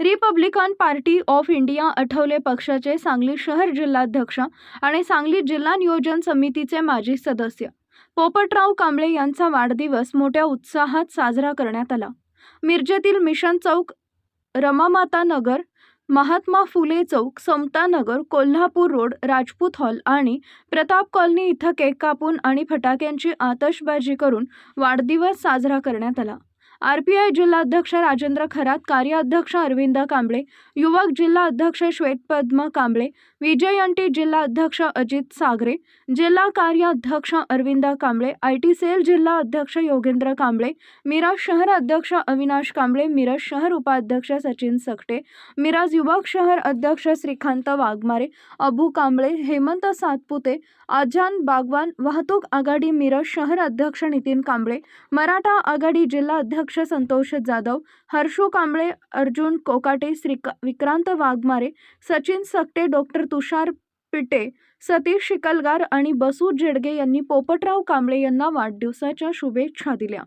Republican party of India Athawale पक्षाचे सांगली शहर जिल्हाध्यक्ष आणि सांगली जिल्हा नियोजन समितीचे माजी सदस्य. पोपटराव कांबळे यांचा वाढदिवस मोठ्या उत्साहात साजरा करण्यात आला. मिरजेतील मिशन चौक रमामाता नगर महात्मा फुले चौक समता नगर कोल्हापूर रोड राजपूत हॉल आणि प्रताप कॉलनी इथं केक कापून आणि फटाक्यांची आतषबाजी करून वाढदिवस साजरा करण्यात आला. आरपीआय जिल्हाध्यक्ष राजेंद्र खरात कार्याध्यक्ष अरविंद कांबळे युवक जिल्हा अध्यक्ष श्वेतपद्म कांबळे विजयंटी जिल्हा अध्यक्ष अजित सागरे जिल्हा कार्याध्यक्ष Arvind Kamble I T cell जिल्हा अध्यक्ष योगेंद्र कांबळे मिराज शहर अध्यक्ष अविनाश कांबळे मिरज शहर उपाध्यक्ष सचिन सकटे मिराज युवक शहर अध्यक्ष श्रीकांत वाघमारे अबू कांबळे हेमंत सातपुते आजान बागवान वाहतूक आघाडी मिरज शहर अध्यक्ष नितीन कांबळे मराठा आघाडी जिल्हा अध्यक्ष संतोष जाधव हर्षू कांबळे अर्जुन कोकाटे श्रीका विक्रांत वाघमारे सचिन सकटे डॉक्टर तुषार पिटे सतीश शिकलगार आणि बसू जेडगे यांनी पोपटराव कांबळे यांना वाढदिवसाच्या शुभेच्छा दिल्या.